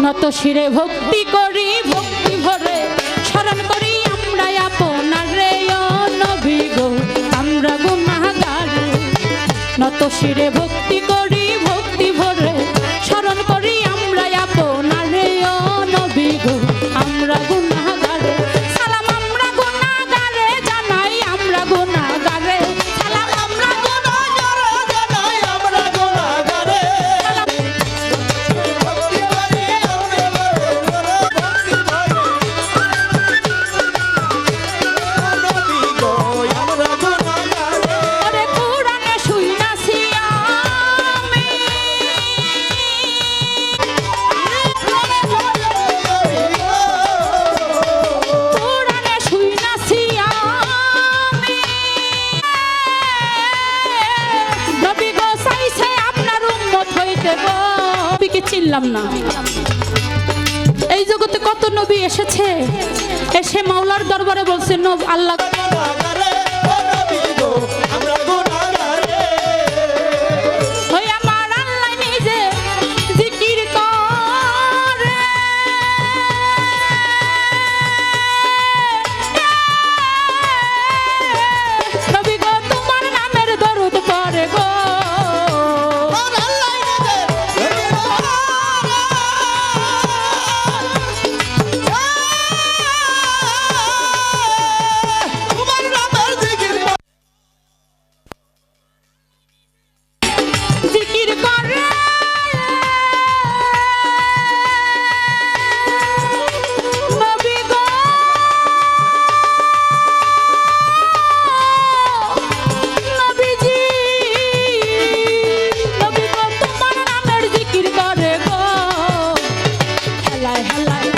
নত শিরে ভক্তি করি, ভক্তি ভরে। স্মরণ করি আমরা আপনার রে নবী গো আমরা গো মাহাগার নত শিরে ভক্তি চিনলাম না। এই জগতে কত নবী এসেছে? এসে মাওলার দরবারে বলছে আল্লাহ light, light.